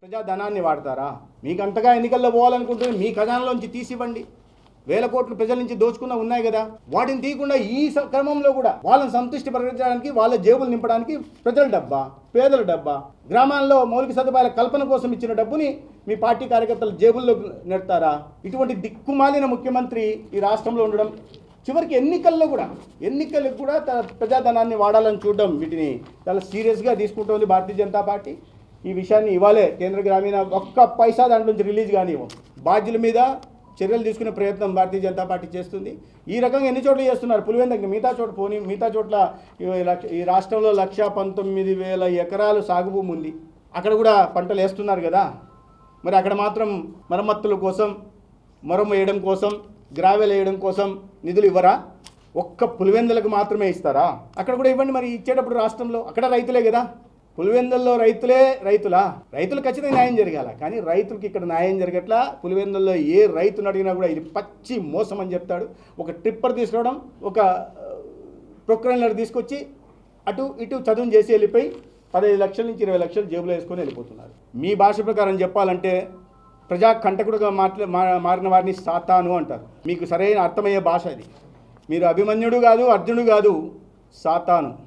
ప్రజాధనాన్ని వాడతారా? మీకు అంతగా ఎన్నికల్లో పోవాలనుకుంటుంది మీ ఖజానాలోంచి తీసివ్వండి. వేల కోట్లు ప్రజల నుంచి దోచుకున్న ఉన్నాయి కదా. వాటిని తీయకుండా ఈ స- క్రమంలో కూడా వాళ్ళని సంతృష్టి ప్రకటించడానికి వాళ్ళ జేబులు నింపడానికి ప్రజల డబ్బా పేదల డబ్బా గ్రామాల్లో మౌలిక సదుపాయాల కల్పన కోసం ఇచ్చిన డబ్బుని మీ పార్టీ కార్యకర్తల జేబుల్లో నెడతారా? ఇటువంటి దిక్కుమాలిన ముఖ్యమంత్రి ఈ రాష్ట్రంలో ఉండడం చివరికి ఎన్నికల్లో కూడా ఎన్నికలకు కూడా తన ప్రజాధనాన్ని వాడాలని చూడడం వీటిని చాలా సీరియస్గా తీసుకుంటుంది భారతీయ జనతా పార్టీ. ఈ విషయాన్ని ఇవాళే కేంద్ర గ్రామీణ ఒక్క పైసా దాంట్లో నుంచి రిలీజ్ కానివ్వం. బాధ్యుల మీద చర్యలు తీసుకునే ప్రయత్నం భారతీయ జనతా పార్టీ చేస్తుంది. ఈ రకంగా ఎన్ని చోట్ల చేస్తున్నారు? పులివెందకి మిగతా చోట పోని మిగతా చోట్ల ఈ రాష్ట్రంలో లక్ష పంతొమ్మిది వేల ఎకరాలు సాగు భూమి ఉంది. అక్కడ కూడా పంటలు వేస్తున్నారు కదా? మరి అక్కడ మాత్రం మరమ్మతుల కోసం మరమ్మ వేయడం కోసం గ్రావెల్ వేయడం కోసం నిధులు ఇవ్వరా? ఒక్క పులివెందులకు మాత్రమే ఇస్తారా? అక్కడ కూడా ఇవ్వండి మరి ఇచ్చేటప్పుడు రాష్ట్రంలో అక్కడ రైతులే కదా? పులివెందుల్లో రైతులే రైతులా? రైతులు ఖచ్చితంగా న్యాయం జరగాల. కానీ రైతులకి ఇక్కడ న్యాయం జరగట్లా? పులివెందుల్లో ఏ రైతును అడిగినా కూడా ఇది పచ్చి మోసం అని చెప్తాడు. ఒక ట్రిప్పర్ తీసుకురావడం ఒక ప్రొక్రైనర్ తీసుకొచ్చి అటు ఇటు చదువు చేసి వెళ్ళిపోయి పదహైదు లక్షల నుంచి ఇరవై లక్షలు జేబులో వేసుకొని వెళ్ళిపోతున్నారు. మీ భాష ప్రకారం చెప్పాలంటే ప్రజా కంటకుడుగా మాట్లా మా- మారిన వారిని సాతాను అంటారు. మీకు సరైన అర్థమయ్యే భాష అది. మీరు అభిమన్యుడు కాదు అర్జునుడు కాదు సాతాను.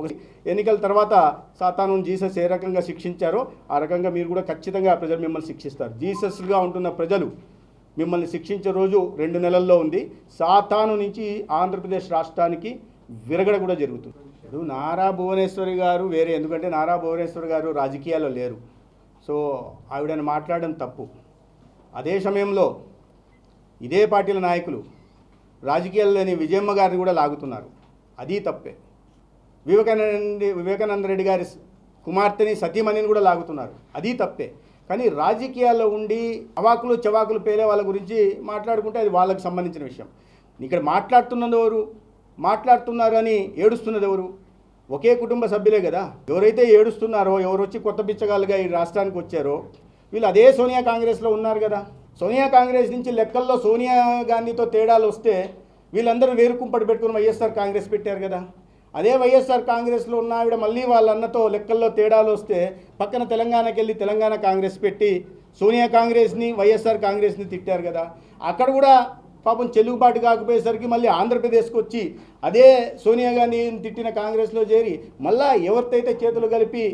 ఒక ఎన్నికల తర్వాత సాతాను జీసస్ ఏ రకంగా శిక్షించారో ఆ రకంగా మీరు కూడా ఖచ్చితంగా ప్రజలు మిమ్మల్ని శిక్షిస్తారు. జీసస్గా ఉంటున్న ప్రజలు మిమ్మల్ని శిక్షించే రోజు రెండు నెలల్లో ఉంది. సాతాను నుంచి ఆంధ్రప్రదేశ్ రాష్ట్రానికి విరగడ కూడా జరుగుతుంది. ఇప్పుడు నారా భువనేశ్వరి గారు వేరే ఎందుకంటే నారా భువనేశ్వరి గారు రాజకీయాల్లో లేరు. సో ఆవిడని మాట్లాడడం తప్పు. అదే సమయంలో ఇదే పార్టీల నాయకులు రాజకీయాల్లోని విజయమ్మ గారిని కూడా లాగుతున్నారు. అది తప్పే. వివేకానంద వివేకానంద రెడ్డి గారి కుమార్తెని సతీమణిని కూడా లాగుతున్నారు. అది తప్పే. కానీ రాజకీయాల్లో ఉండి అవాకులు చవాకులు పేలే వాళ్ళ గురించి మాట్లాడుకుంటే అది వాళ్ళకి సంబంధించిన విషయం. ఇక్కడ మాట్లాడుతున్నది ఎవరు? మాట్లాడుతున్నారని ఏడుస్తున్నది ఎవరు? ఒకే కుటుంబ సభ్యులే కదా. ఎవరైతే ఏడుస్తున్నారో ఎవరు వచ్చి కొత్త బిచ్చగాళ్ళుగా ఈ రాష్ట్రానికి వచ్చారో వీళ్ళు అదే సోనియా కాంగ్రెస్లో ఉన్నారు కదా. సోనియా కాంగ్రెస్ నుంచి లెక్కల్లో సోనియా గాంధీతో తేడాలు వస్తే వీళ్ళందరూ వేరుకుంపటి పెట్టుకుని వైఎస్ఆర్ కాంగ్రెస్ పెట్టారు కదా. అదే వైఎస్ఆర్ కాంగ్రెస్లో ఉన్న ఆవిడ మళ్ళీ వాళ్ళ అన్నతో లెక్కల్లో తేడాలు వస్తే పక్కన తెలంగాణకి వెళ్ళి తెలంగాణ కాంగ్రెస్ పెట్టి సోనియా కాంగ్రెస్ని వైఎస్ఆర్ కాంగ్రెస్ని తిట్టారు కదా. అక్కడ కూడా పాపం చెల్లుబాటు కాకపోయేసరికి మళ్ళీ ఆంధ్రప్రదేశ్కి వచ్చి అదే సోనియా గాంధీని తిట్టిన కాంగ్రెస్లో చేరి మళ్ళా ఎవరితైతే చేతులు కలిపి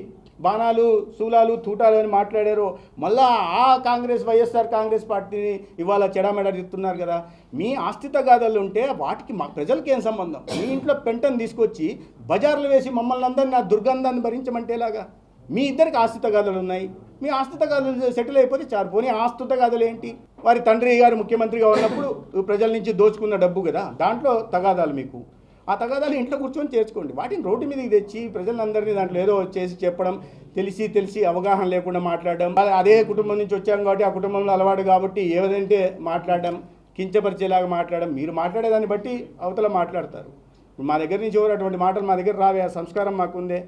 బాణాలు శూలాలు తూటాలు అని మాట్లాడారో మళ్ళా ఆ కాంగ్రెస్ వైఎస్ఆర్ కాంగ్రెస్ పార్టీని ఇవాళ చెడామెడరిస్తున్నారు కదా. మీ ఆస్తిత గాథలు ఉంటే వాటికి మా ప్రజలకి ఏం సంబంధం? మీ ఇంట్లో పెంటను తీసుకొచ్చి బజార్లు వేసి మమ్మల్ని అందరినీ ఆ దుర్గంధాన్ని భరించమంటేలాగా? మీ ఇద్దరికి ఆస్తిత గాథలు ఉన్నాయి. మీ ఆస్తిత గాథలు సెటిల్ అయిపోతే చారు పోనీ ఆస్తుత గాథలు ఏంటి? వారి తండ్రి గారు ముఖ్యమంత్రిగా ఉన్నప్పుడు ప్రజల నుంచి దోచుకున్న డబ్బు కదా. దాంట్లో తగాదాలు మీకు. ఆ తగాదాలు ఇంట్లో కూర్చొని చేర్చుకోండి. వాటిని రోడ్డు మీదకి తెచ్చి ప్రజలందరినీ దాంట్లో ఏదో చేసి చెప్పడం తెలిసి తెలిసి అవగాహన లేకుండా మాట్లాడడం. అదే- కుటుంబం నుంచి వచ్చాం కాబట్టి ఆ కుటుంబంలో అలవాటు కాబట్టి ఏదంటే మాట్లాడడం కించపరిచేలాగా మాట్లాడడం మీరు మాట్లాడేదాన్ని బట్టి అవతల మాట్లాడతారు. మా దగ్గర నుంచి ఎవరు అటువంటి మాటలు మా దగ్గర రావే ఆ సంస్కారం మాకుందే.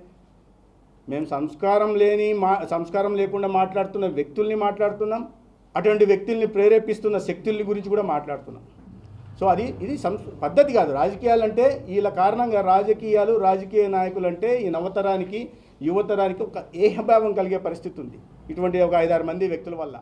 మేము సంస్కారం లేని మా సంస్కారం లేకుండా మాట్లాడుతున్న వ్యక్తుల్ని మాట్లాడుతున్నాం. అటువంటి వ్యక్తుల్ని ప్రేరేపిస్తున్న శక్తుల్ని గురించి కూడా మాట్లాడుతున్నాం. సో అది ఇది సంస్ పద్ధతి కాదు. రాజకీయాలు అంటే వీళ్ళ కారణంగా రాజకీయాలు రాజకీయ నాయకులు అంటే ఈ నవతరానికి యువతరానికి ఒక ఏహభావం కలిగే పరిస్థితి ఉంది. ఇటువంటి ఒక ఐదారు మంది వ్యక్తుల వల్ల.